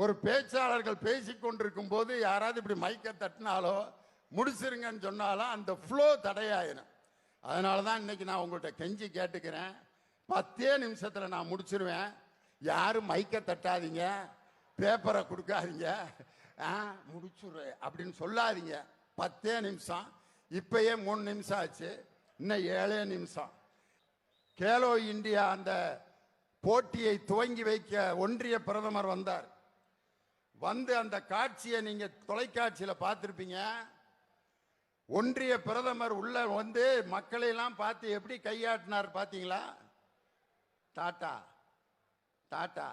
ஒரு பேச்சாளர்கள் பேசிக்கொண்டிருக்கும் போது யாராவது இப்படி மைக்க தட்டினாலோ முடிச்சிருங்கன்னு சொன்னாலும் அந்த ஃப்ளோ தடையாயிரும். அதனால தான் இன்னைக்கு நான் உங்கள்கிட்ட கெஞ்சி கேட்டுக்கிறேன். பத்தே நிமிஷத்தில் நான் முடிச்சிருவேன். யாரும் மைக்க தட்டாதீங்க. பேப்பரை கொடுக்காதீங்க. ஆ முடிச்சுரு அப்படின்னு சொல்லாதீங்க. பத்தே நிமிஷம். இப்பயே மூணு நிமிஷம் ஆச்சு. இன்னும் ஏழே நிமிஷம். கேலோ இந்தியா அந்த போட்டியை துவங்கி வைக்க ஒன்றிய பிரதமர் வந்தார். வந்து அந்த காட்சியை நீங்க தொலைக்காட்சியில பார்த்துருப்பீங்க. ஒன்றிய பிரதமர் உள்ள வந்து மக்களை எல்லாம் பார்த்து எப்படி கையாட்டினார் பார்த்தீங்களா? டாட்டா டாட்டா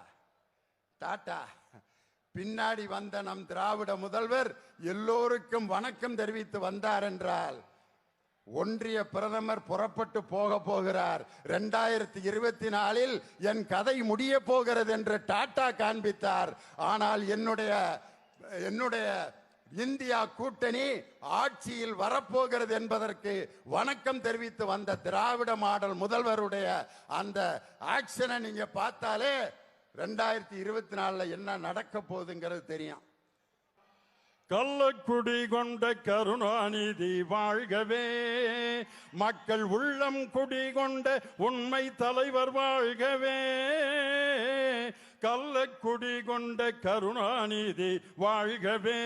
டாட்டா பின்னாடி வந்த நம் திராவிட முதல்வர் எல்லோருக்கும் வணக்கம் தெரிவித்து வந்தார் என்றால் ஒன்றிய பிரதமர் புறப்பட்டு போக போகிறார். ரெண்டாயிரத்தி இருபத்தி நாலில் என் கதை முடிய போகிறது என்று டாட்டா காண்பித்தார். ஆனால் என்னுடைய என்னுடைய இந்தியா கூட்டணி ஆட்சியில் வரப்போகிறது என்பதற்கு வணக்கம் தெரிவித்து வந்த திராவிட மாடல் முதல்வருடைய அந்த ஆக்ஷனை நீங்க பார்த்தாலே ரெண்டாயிரத்தி இருபத்தி நாலில் என்ன நடக்க போகுதுங்கிறது தெரியும். கள்ளக்குடி கொண்ட கருணாநிதி வாழ்கவே. மக்கள் உள்ளம் குடி கொண்ட உண்மை தலைவர் வாழ்கவே. கள்ளக்குடி கொண்ட கருணாநிதி வாழ்கவே.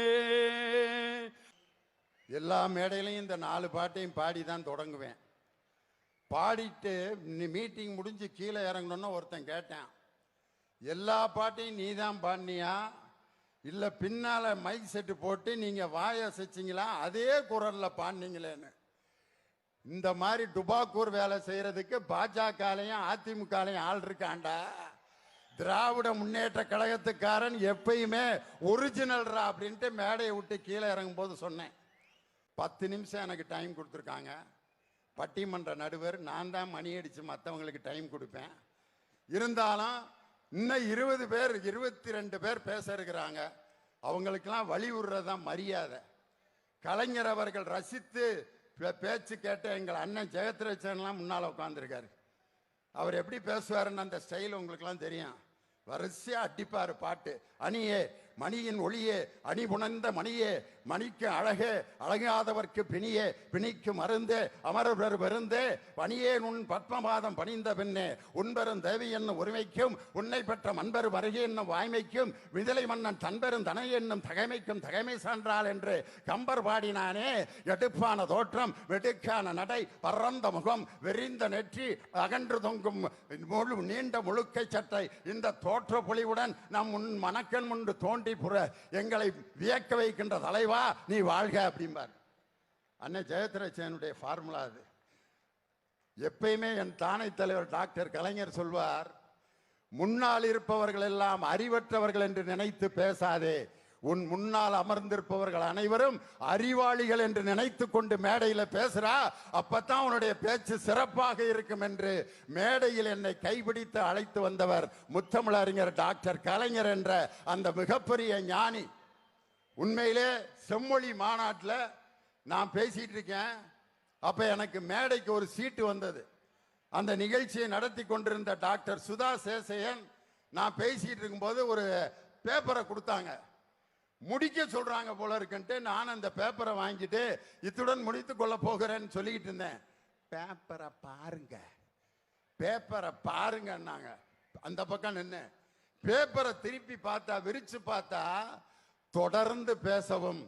எல்லா மேடையிலையும் இந்த நாலு பாட்டையும் பாடி தான் தொடங்குவேன். பாடிட்டு மீட்டிங் முடிஞ்சு கீழே இறங்கணும்னு ஒருத்தன் கேட்டான். எல்லா பாட்டையும் நீ தான் பாடினியா? இல்லை பின்னால் மைக் செட்டு போட்டு நீங்கள் வாயை அசைச்சிங்களா அதே குரலில் பாடினீங்களேன்னு. இந்த மாதிரி டுபாக்கூர் வேலை செய்கிறதுக்கு பாஜகலையும் அதிமுகலையும் ஆள் இருக்காண்டா? திராவிட முன்னேற்ற கழகத்துக்காரன் எப்பயுமே ஒரிஜினல்ரா அப்படின்ட்டு மேடையை விட்டு கீழே இறங்கும் போது சொன்னேன். பத்து நிமிஷம் எனக்கு டைம் கொடுத்துருக்காங்க. பட்டிமன்ற நடுவர் நான் தான் மணி அடித்து மற்றவங்களுக்கு டைம் கொடுப்பேன். இருந்தாலும் இன்னும் இருபது பேர் இருபத்தி ரெண்டு பேர் பேச இருக்கிறாங்க அவங்களுக்கெல்லாம் வழி தான் மரியாதை. கலைஞர் அவர்கள் ரசித்து பே- பேச்சு கேட்ட எங்கள் அண்ணன் ஜெகத்ரட்சன்லாம் முன்னால் உட்காந்துருக்காரு அவர் எப்படி பேசுவாருன்னு அந்த ஸ்டைல் உங்களுக்குலாம் தெரியும். வரிசையா அடிப்பார் பாட்டு. அணியே மணியின் ஒளியே அணி புணர்ந்த மணியே மணிக்கு அழகே அழகாதவர்க்கு பிணியே பிணிக்கு மருந்தே அமரர் பெருந்தே பணியே உன் பத்மபாதம் பணிந்த பின்னே உன்பெரும் தேவி என்னும் உரிமைக்கும் உன்னை பெற்ற மண்பெரு வருகை என்னும் வாய்மைக்கும் விதிலை மன்னன் தன்பெரும் தனை என்னும் தகைமைக்கும் தகைமை சான்றாள் என்று கம்பர் பாடினானே எடுப்பான தோற்றம் வெடுக்கான நடை பறந்த முகம் வெறிந்த நெற்றி அகன்று தொங்கும் முழு நீண்ட முழுக்கை சட்டை இந்த தோற்ற பொலிவுடன் நம் உன் மணக்கன் முன்று தோண்டி புற எங்களை வியக்க வைக்கின்ற வா நீ வாழ்க அப்படிம்பார். அண்ணன் ஜெயத்ரட்சனுடைய ஃபார்முலா அது. எப்பயுமே என் தானை தலைவர் டாக்டர் கலைஞர் சொல்வார் முன்னால் இருப்பவர்கள் எல்லாம் அறிவற்றவர்கள் என்று நினைத்து பேசாதே. உன் முன்னால் அமர்ந்திருப்பவர்கள் அனைவரும் அறிவாளிகள் என்று நினைத்து கொண்டு மேடையில் பேசுறா அப்பத்தான் உன்னுடைய பேச்சு சிறப்பாக இருக்கும் என்று மேடையில் என்னை கைபிடித்து அழைத்து வந்தவர் முத்தமிழறிஞர் டாக்டர் கலைஞர் என்ற அந்த மிகப்பெரிய ஞானி. உண்மையிலே செம்மொழி மாநாட்டில் நான் பேசிகிட்டு இருக்கேன். அப்போ எனக்கு மேடைக்கு ஒரு சீட்டு வந்தது. அந்த நிகழ்ச்சியை நடத்தி கொண்டிருந்த டாக்டர் சுதா சேசையன் நான் பேசிகிட்டு இருக்கும்போது ஒரு பேப்பரை கொடுத்தாங்க. முடிக்க சொல்கிறாங்க போல இருக்குன்ட்டு நான் அந்த பேப்பரை வாங்கிட்டு இத்துடன் முடித்து கொள்ள போகிறேன்னு சொல்லிக்கிட்டு இருந்தேன். பேப்பரை பாருங்க. பேப்பரை பாருங்கன்னாங்க. அந்த பக்கம் நின்று பேப்பரை திருப்பி பார்த்தா விரிச்சு பார்த்தா தொடர்ந்து பேசவும்.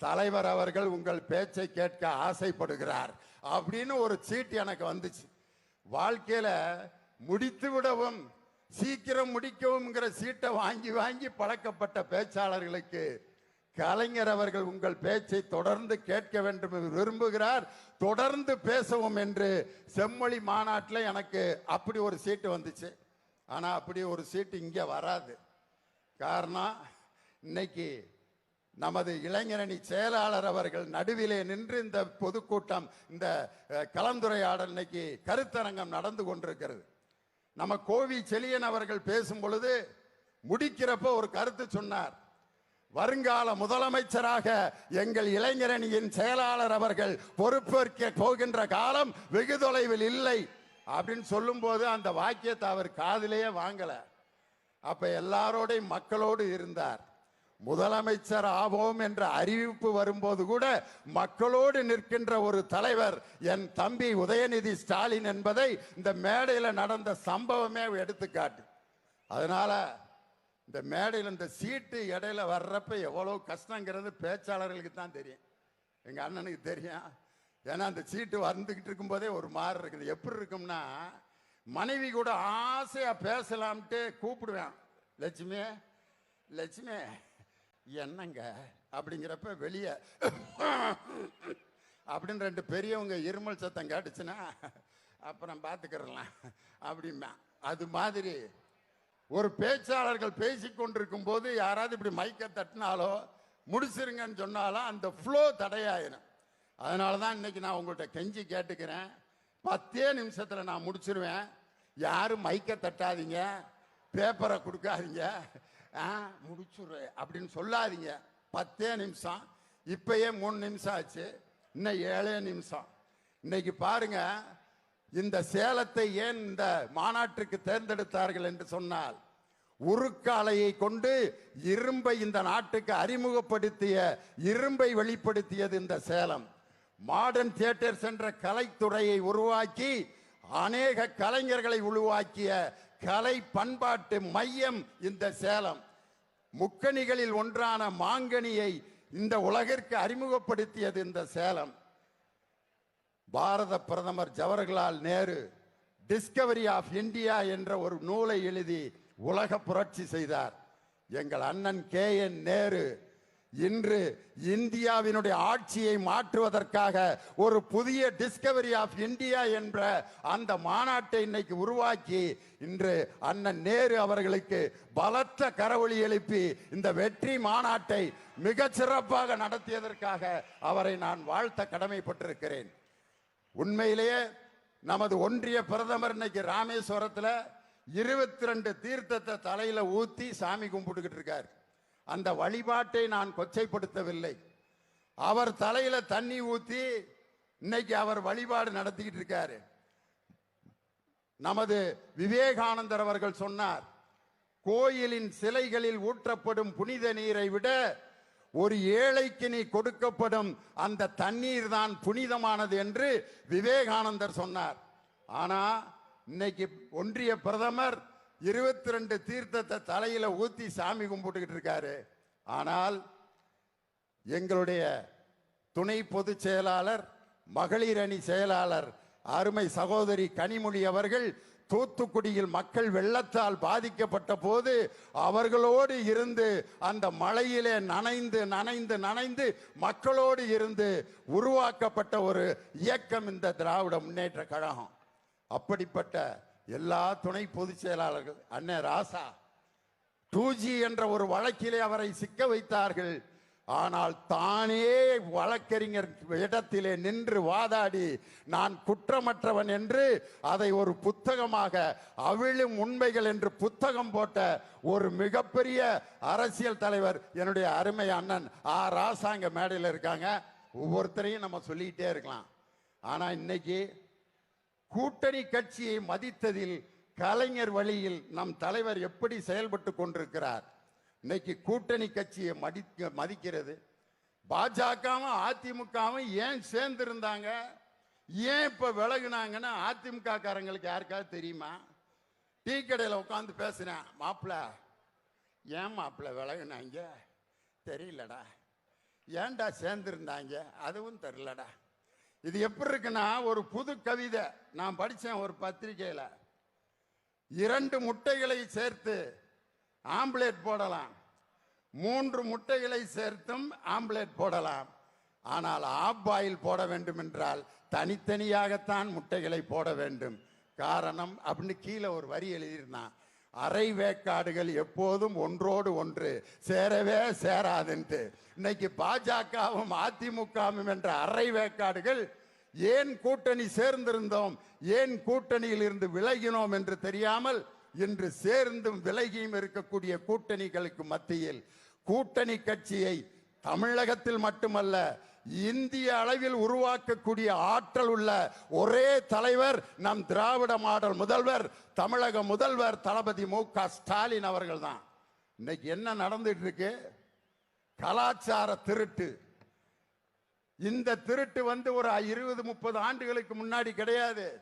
தலைவர் அவர்கள் உங்கள் பேச்சை கேட்க ஆசைப்படுகிறார் அப்படின்னு ஒரு சீட் எனக்கு வந்துச்சு. வாழ்க்கையில முடித்து விடவும் சீக்கிரம் முடிக்கவும்ங்கிற சீட்டை வாங்கி வாங்கி பழக்கப்பட்ட பேச்சாளர்களுக்கு கலைஞர் அவர்கள் உங்கள் பேச்சை தொடர்ந்து கேட்க வேண்டும் என்று விரும்புகிறார். தொடர்ந்து பேசவும் என்று செம்மொழி மாநாட்டில் எனக்கு அப்படி ஒரு சீட்டு வந்துச்சு. ஆனால் அப்படி ஒரு சீட்டு இங்கே வராது. காரணம் இன்னைக்கு நமது இளைஞரணி செயலாளர் அவர்கள் நடுவிலே நின்று இந்த பொதுக்கூட்டம் இந்த கலந்துரையாடல் இன்னைக்கு கருத்தரங்கம் நடந்து கொண்டிருக்கிறது. நம்ம கோவி செலியன் அவர்கள் பேசும் பொழுது முடிக்கிறப்ப ஒரு கருத்து சொன்னார். வருங்கால முதலமைச்சராக எங்கள் இளைஞரணியின் செயலாளர் அவர்கள் பொறுப்பேற்க போகின்ற காலம் வெகு தொலைவில் இல்லை அப்படின்னு சொல்லும்போது அந்த வாக்கியத்தை அவர் காதிலேயே வாங்கல. அப்ப எல்லாரோடையும் மக்களோடு இருந்தார். முதலமைச்சர் ஆவோம் என்ற அறிவிப்பு வரும்போது கூட மக்களோடு நிற்கின்ற ஒரு தலைவர் என் தம்பி உதயநிதி ஸ்டாலின் என்பதை இந்த மேடையில் நடந்த சம்பவமே எடுத்துக்காட்டு. அதனால இந்த மேடையில் இந்த சீட்டு இடையில வர்றப்ப எவ்வளோ கஷ்டங்கிறது பேச்சாளர்களுக்கு தான் தெரியும். எங்கள் அண்ணனுக்கு தெரியும். ஏன்னா அந்த சீட்டு வந்துக்கிட்டு இருக்கும்போதே ஒரு மாதிரி இருக்குது. எப்படி இருக்கும்னா மனைவி கூட ஆசையாக பேசலாம்ட்டு கூப்பிடுவேன். லட்சுமி லட்சுமி என்னங்க? அப்படிங்கிறப்ப வெளியே அப்படின்னு ரெண்டு பெரியவங்க இருமல் சத்தம் கேட்டுச்சுன்னா அப்புறம் பார்த்துக்கிறலாம் அப்படிமா அது மாதிரி ஒரு பேச்சாளர்கள் பேசி கொண்டிருக்கும் போது யாராவது இப்படி மைக்கை தட்டினாலோ முடிச்சிருங்கன்னு சொன்னாலும் அந்த ஃப்ளோ தடையாயிரும். அதனால தான் இன்னைக்கு நான் உங்கள்கிட்ட கெஞ்சி கேட்டுக்கிறேன். பத்தே நிமிஷத்தில் நான் முடிச்சிருவேன். யாரும் மைக்கை தட்டாதீங்க. பேப்பரை கொடுக்காதீங்க. ஆ அப்படின்னு சொல்லாதீங்க. பத்தே நிமிஷம். இப்பயே மூணு நிமிஷம் ஆச்சு. இன்னும் ஏழே நிமிஷம். இன்னைக்கு பாருங்க இந்த சேலத்தை ஏன் இந்த மாநாட்டிற்கு தேர்ந்தெடுத்தார்கள் என்று சொன்னால் உருக்காலையை கொண்டு இரும்பை இந்த நாட்டுக்கு அறிமுகப்படுத்திய இரும்பை வெளிப்படுத்தியது இந்த சேலம். மாடர்ன் தியேட்டர்ஸ் என்ற கலைத்துறையை உருவாக்கி அநேக கலைஞர்களை உருவாக்கிய கலை பண்பாட்டு மையம் இந்த சேலம். முக்கணிகளில் ஒன்றான மாங்கனியை இந்த உலகிற்கு அறிமுகப்படுத்தியது இந்த சேலம். பாரத பிரதமர் Jawaharlal Nehru discovery of India என்ற ஒரு நூலை எழுதி உலக புரட்சி செய்தார். எங்கள் அண்ணன் கே என் நேரு இன்று இந்தியாவினுடைய ஆட்சியை மாற்றுவதற்காக ஒரு புதிய டிஸ்கவரி ஆஃப் இந்தியா என்ற அந்த மாநாட்டை இன்னைக்கு உருவாக்கி இன்று அண்ணன் நேரு அவர்களுக்கு பலத்த கரவொளி எழுப்பி இந்த வெற்றி மாநாட்டை மிகச் சிறப்பாக நடத்தியதற்காக அவரை நான் வாழ்த்த கடமைப்பட்டிருக்கிறேன். உண்மையிலேயே நமது ஒன்றிய பிரதமர் இன்னைக்கு ராமேஸ்வரத்தில் இருபத்தி ரெண்டு தீர்த்தத்தை தலையில ஊத்தி சாமி கும்பிட்டுக்கிட்டு இருக்கார். அந்த வழிபாட்டை நான் கொச்சைப்படுத்தவில்லை. அவர் தலையில தண்ணி ஊத்தி இன்னைக்கு அவர் வழிபாடு நடத்திக்கிட்டு இருக்காரு. நமது விவேகானந்தர் அவர்கள் சொன்னார் கோயிலின் சிலைகளில் ஊற்றப்படும் புனித நீரை விட ஒரு ஏழைக்கு நீ கொடுக்கப்படும் அந்த தண்ணீர் தான் புனிதமானது என்று விவேகானந்தர் சொன்னார். ஆனா இன்னைக்கு ஒன்றிய பிரதமர் இருபத்தி ரெண்டு தீர்த்தத்தை தலையில ஊத்தி சாமி கும்பிட்டுக்கிட்டு இருக்காரு. ஆனால் எங்களுடைய துணை பொதுச் செயலாளர் மகளிர் அணி செயலாளர் அருமை சகோதரி கனிமொழி அவர்கள் தூத்துக்குடியில் மக்கள் வெள்ளத்தால் பாதிக்கப்பட்ட போது அவர்களோடு இருந்து அந்த மழையிலே நனைந்து நனைந்து நனைந்து மக்களோடு இருந்து உருவாக்கப்பட்ட ஒரு இயக்கம் இந்த திராவிட முன்னேற்ற கழகம். அப்படிப்பட்ட எல்லா துணை பொதுச் செயலாளர்கள் அண்ணன் ராசா டூஜி என்ற ஒரு வழக்கிலே அவரை சிக்க வைத்தார்கள். ஆனால் தானே வழக்கறிஞர் இடத்திலே நின்று வாதாடி நான் குற்றமற்றவன் என்று அதை ஒரு புத்தகமாக அவிழும் உண்மைகள் என்று புத்தகம் போட்ட ஒரு மிகப்பெரிய அரசியல் தலைவர் என்னுடைய அருமை அண்ணன் ஆ. ராசாங்க மேடையில் இருக்காங்க. ஒவ்வொருத்தரையும் நம்ம சொல்லிக்கிட்டே இருக்கலாம். ஆனால் இன்னைக்கு கூட்டணி கட்சியை மதித்ததில் கலைஞர் வழியில் நம் தலைவர் எப்படி செயல்பட்டு கொண்டிருக்கிறார்? இன்னைக்கு கூட்டணி கட்சியை மதிக்க மதிக்கிறது. பாஜகவும் அதிமுகவும் ஏன் சேர்ந்து இருந்தாங்க ஏன் இப்போ விலகுனாங்கன்னு அதிமுக காரங்களுக்கு யாருக்காவது தெரியுமா? டீ கடையில் உட்காந்து பேசுனேன். மாப்பிள்ள ஏன் மாப்பிள்ள விலகுனாங்க? தெரியலடா. ஏன்டா சேர்ந்துருந்தாங்க? அதுவும் தெரியலடா. இது எப்படி இருக்குன்னா ஒரு புது கவிதை. நான் படித்தேன் ஒரு பத்திரிகையில். இரண்டு முட்டைகளை சேர்த்து ஆம்லேட் போடலாம். மூன்று முட்டைகளை சேர்த்தும் ஆம்லேட் போடலாம். ஆனால் ஆப் பாயில் போட வேண்டும் என்றால் தனித்தனியாகத்தான் முட்டைகளை போட வேண்டும். காரணம் அப்படின்னு கீழே ஒரு வரி எழுதியிருந்தான். அரை வேக்காடுகள் எப்போதும் ஒன்றோடு ஒன்று சேரவே சேராதுன்ட்டு. இன்னைக்கு பாஜகவும் அதிமுகவும் என்ற அரை வேக்காடுகள் ஏன் கூட்டணி சேர்ந்திருந்தோம் ஏன் கூட்டணியில் இருந்து விலகினோம் என்று தெரியாமல் இன்று சேர்ந்தும் விலகியும் இருக்கக்கூடிய கூட்டணிகளுக்கு மத்தியில் கூட்டணி கட்சியை தமிழகத்தில் மட்டுமல்ல இந்திய அளவில் உருவாக்கக்கூடிய ஆற்றல் உள்ள ஒரே தலைவர் நம் திராவிட மாடல் முதல்வர் தமிழக முதல்வர் தளபதி மு க ஸ்டாலின் அவர்கள் தான் இன்னைக்கு என்ன நடந்துட்டு இருக்கு? கலாச்சார திருட்டு. இந்த திருட்டு வந்து ஒரு இருபது முப்பது ஆண்டுகளுக்கு முன்னாடி கிடையாது.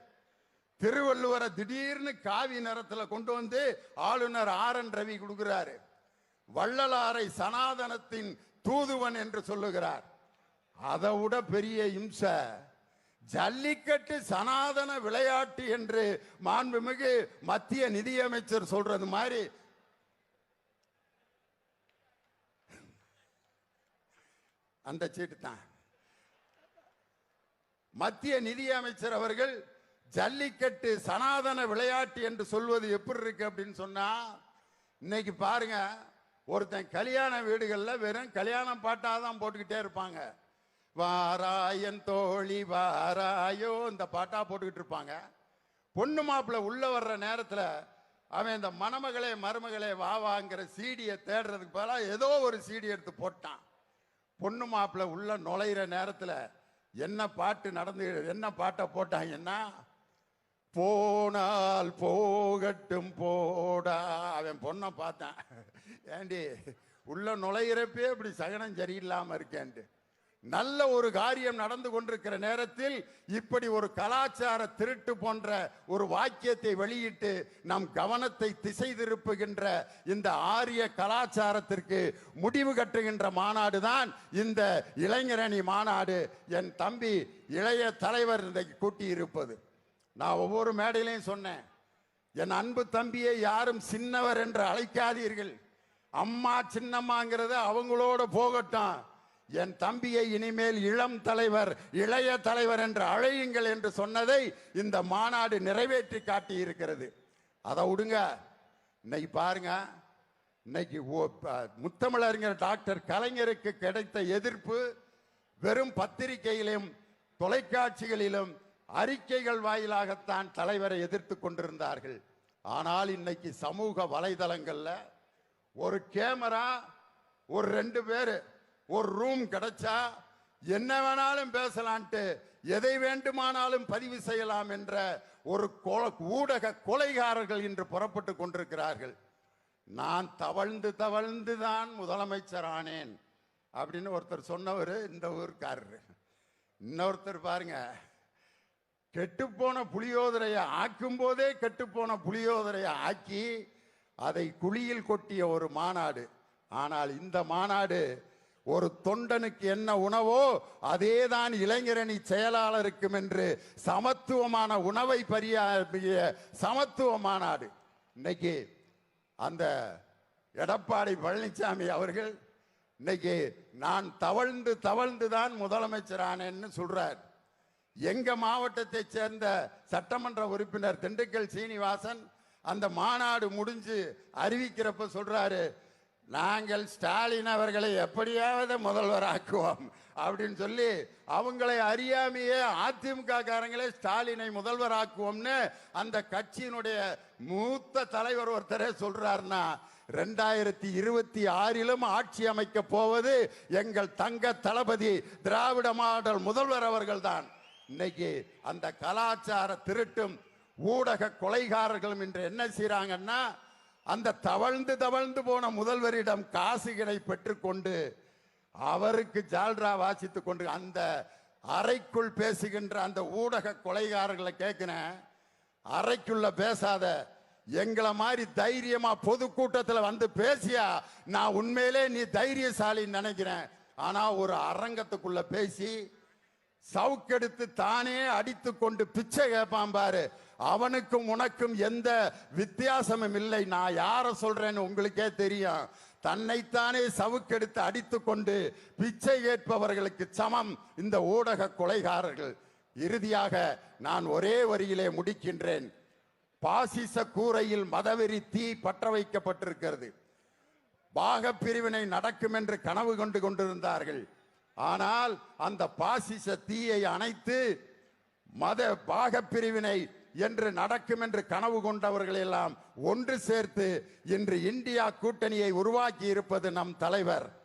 திருவள்ளுவரை திடீர்னு காவி நிறத்தில் கொண்டு வந்து ஆளுநர் ஆர் என் ரவி கொடுக்கிறாரு. வள்ளலாரை சனாதனத்தின் தூதுவன் என்று சொல்லுகிறார். அதை விட பெரிய இம்சை ஜல்லிக்கட்டு சனாதன விளையாட்டு என்று மாண்புமிகு மத்திய நிதியமைச்சர் சொல்றது மாதிரி. அந்த சீட்டு தான். மத்திய நிதியமைச்சர் அவர்கள் ஜல்லிக்கட்டு சனாதன விளையாட்டு என்று சொல்வது எப்படி இருக்கு அப்படின்னு சொன்னா இன்னைக்கு பாருங்க ஒருத்தன் கல்யாண வீடுகளில் வெறும் கல்யாணம் பாட்டாக தான் போட்டுக்கிட்டே இருப்பாங்க. வாராயன் தோழி வாராயோ இந்த பாட்டா போட்டுக்கிட்டு இருப்பாங்க. பொண்ணு மாப்பிள்ள உள்ள வர்ற நேரத்தில் அவன் இந்த மணமகளே மருமகளே வா வாங்கிற சீடியை தேடுறதுக்கு பதிலாக ஏதோ ஒரு சீடி எடுத்து போட்டான். பொண்ணு மாப்பிள்ள உள்ள நுழையிற நேரத்தில் என்ன பாட்டு நடந்து என்ன பாட்டை போட்டாங்கன்னா போனால் போகட்டும் போடா. அவன் பொண்ணை பார்த்தான். ஏண்டி உள்ள நுழையிறப்பே இப்படி சகனம் சரியில்லாமல் இருக்கேன்ட்டு. நல்ல ஒரு காரியம் நடந்து கொண்டிருக்கிற நேரத்தில் இப்படி ஒரு கலாச்சார திருட்டு போன்ற ஒரு வாக்கியத்தை வெளியிட்டு நம் கவனத்தை திசை திருப்புகின்ற இந்த ஆரிய கலாச்சாரத்திற்கு முடிவு கட்டுகின்ற மாநாடு தான் இந்த இளைஞரணி மாநாடு. என் தம்பி இளைய தலைவர் இன்றைக்கு கூட்டி இருப்பது நான் ஒவ்வொரு மேடையிலையும் சொன்னேன் என் அன்பு தம்பியை யாரும் சின்னவர் என்று அழைக்காதீர்கள். அம்மா சின்னம்மாங்கிறது அவங்களோட போகட்டும். என் தம்பியை இனிமேல் இளம் தலைவர் இளைய தலைவர் என்று அழையுங்கள் என்று சொன்னதை இந்த மாநாடு நிறைவேற்றி காட்டி இருக்கிறது. அதை விடுங்க. இன்னைக்கு பாருங்க. இன்னைக்கு ஓ- ப- முத்தமிழறிஞர் டாக்டர் கலைஞருக்கு கிடைத்த எதிர்ப்பு வெறும் பத்திரிகையிலும் தொலைக்காட்சிகளிலும் அறிக்கைகள் வாயிலாகத்தான் தலைவரை எதிர்த்து கொண்டிருந்தார்கள். ஆனால் இன்னைக்கு சமூக வலைதளங்களில் ஒரு கேமரா ஒரு ரெண்டு பேர் ஒரு ரூம் கிடைச்சா என்ன வேணாலும் பேசலான்ட்டு எதை வேண்டுமானாலும் பதிவு செய்யலாம் என்ற ஒரு ஊடக கொலைகாரர்கள் இன்று புறப்பட்டு கொண்டிருக்கிறார்கள். நான் தவழ்ந்து தவழ்ந்து தான் முதலமைச்சர் ஆனேன் அப்படின்னு ஒருத்தர் சொன்னவர் இந்த ஊருக்காரர். இன்னொருத்தர் பாருங்க கெட்டுப்போன புளியோதரையை ஆக்கும் போதே கெட்டுப்போன புளியோதரையை ஆக்கி அதை குழியில் கொட்டிய ஒரு மாநாடு. ஆனால் இந்த மாநாடு ஒரு தொண்டனுக்கு என்ன உணவோ அதேதான் இளைஞரணி செயலாளருக்கும் என்று சமத்துவமான உணவை பரியாபிய சமத்துவ மாநாடு இன்னைக்கு அந்த எடப்பாடி பழனிசாமி அவர்கள் இன்னைக்கு நான் தவழ்ந்து தவழ்ந்து தான் முதலமைச்சர் ஆனேன்னு சொல்றார். எங்க மாவட்டத்தை சேர்ந்த சட்டமன்ற உறுப்பினர் திண்டுக்கல் சீனிவாசன் அந்த மாநாடு முடிஞ்சு அறிவிக்கிறப்ப சொல்றாரு நாங்கள் ஸ்டாலின் அவர்களை எப்படியாவது முதல்வராக்குவோம் அப்படின்னு சொல்லி அவங்களை அறியாமையே அதிமுக காரங்களே ஸ்டாலினை முதல்வர் ஆக்குவோம்னு அந்த கட்சியினுடைய மூத்த தலைவர் ஒருத்தரே சொல்றாருன்னா ரெண்டாயிரத்தி இருபத்தி ஆறிலும் ஆட்சி அமைக்க போவது எங்கள் தங்க தளபதி திராவிட மாடல் முதல்வர் அவர்கள் தான் இன்னைக்கு அந்த கலாச்சார திருட்டும் ஊடக கொலைகாரர்களும் இன்று என்ன செய்றாங்கன்னா அந்த தவழ்ந்து தவழ்ந்து போன முதல்வரிடம் காசுகளை பெற்றுக்கொண்டு அவருக்கு ஜால்ரா வாசித்துக் கொண்டு அந்த அறைக்குள் பேசுகின்ற அந்த ஊடக கொலைகாரர்களை கேட்கிறேன் அறைக்குள்ள பேசாத எங்களை மாதிரி தைரியமா பொதுக்கூட்டத்தில் வந்து பேசியா? நான் உண்மையிலே நீ தைரியசாலின்னு நினைக்கிறேன். ஆனா ஒரு அரங்கத்துக்குள்ள பேசி சவுக்கெடுத்து தானே அடித்து கொண்டு பிச்சை கேட்பான் பாரு. அவனுக்கும் உனக்கும் எந்த வித்தியாசமும் இல்லை. நான் யார சொல்றேன்னு உங்களுக்கே தெரியும். தன்னைத்தானே சவுக்கெடுத்து அடித்து கொண்டு பிச்சை கேட்பவர்களுக்கு சமம் இந்த ஊடக கொலைகாரர்கள். இறுதியாக நான் ஒரே வரியிலே முடிக்கின்றேன். பாசிச கூரையில் மதவெறி தீ பற்ற வைக்கப்பட்டிருக்கிறது பாக பிரிவினை நடக்கும் என்று கனவு கொண்டு கொண்டிருந்தார்கள். ஆனால் அந்த பாசிச தீயை அணைத்து மத பாக பிரிவினை என்று நடக்கும் என்று கனவு கொண்டவர்கள் எல்லாம் ஒன்று சேர்த்து இன்று இந்தியா கூட்டணியை உருவாக்கி இருப்பது நம் தலைவர்.